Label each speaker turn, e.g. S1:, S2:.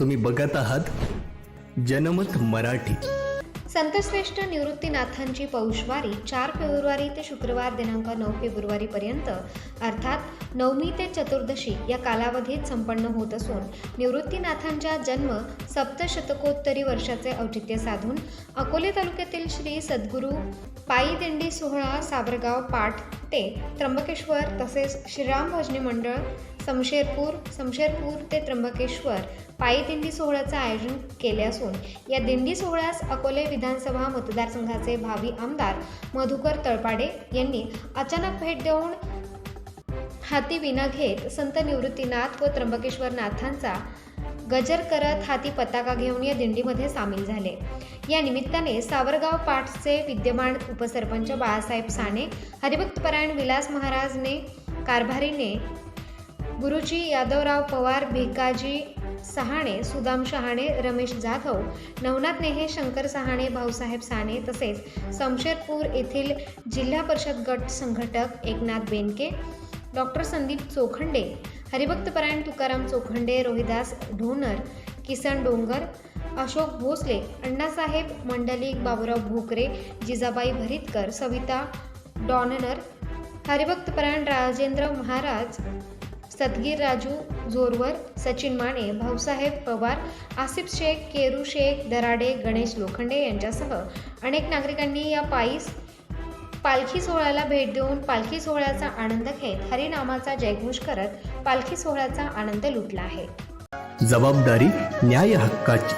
S1: तुम्ही बघत आहात जनमत मराठी.
S2: संतश्रेष्ठ निवृत्तीनाथांची पौषवारी चार फेब्रुवारी ते शुक्रवार दिनांक नऊ फेब्रुवारीपर्यंत अर्थात नवमी ते चतुर्दशी या कालावधीत संपन्न होत असून निवृत्तीनाथांच्या जन्म सप्तशतकोत्तरी वर्षाचे औचित्य साधून अकोले तालुक्यातील श्री सद्गुरू पायी दिंडी सोहळा साबरगाव पाठ ते त्र्यंबकेश्वर तसेच श्रीराम भजनी मंडळ समशेरपूर समशेरपूर ते त्र्यंबकेश्वर पायी दिंडी सोहळ्याचं आयोजन केले असून या दिंडी सोहळ्यास अकोले विधानसभा मतदारसंघाचे भावी आमदार मधुकर तळपाडे यांनी अचानक भेट देऊन हाती विना घेत संत निवृत्तीनाथ व त्र्यंबकेश्वर नाथांचा गजर करत हाती पताका घेऊन या दिंडीमध्ये सामील झाले. या निमित्ताने सावरगाव पाठचे विद्यमान उपसरपंच बाळासाहेब साने हरिभक्तपरायण विलास महाराजने कारभारीने गुरुजी यादवराव पवार भिकाजी सहाणे सुदाम शहाणे रमेश जाधव नवनाथ नेहे शंकर सहाणे भाऊसाहेब साने तसेच समशेरपूर येथील जिल्हा परिषद गट संघटक एकनाथ बेनके डॉक्टर संदीप चोखंडे हरिभक्तपरायण तुकाराम चोखंडे रोहिदास ढोनर किसन डोंगर अशोक भोसले अण्णासाहेब मंडलिक बाबुराव भोकरे जिजाबाई भरितकर सविता डॉननर हरिभक्तपरायण राजेंद्र महाराज सदगीर राजू जोरवर सचिन माने भाऊसाहेब पवार आसिफ शेख केरू शेख दराडे गणेश लोखंडे यांच्यासह अनेक नागरिकांनी या पायीस पालखी सोहळ्याला भेट देऊन पालखी सोहळ्याचा आनंद घेत हरिनामाचा जयघोष करत पालखी सोहळ्याचा आनंद लुटला आहे.
S1: जबाबदारी न्याय हक्काची.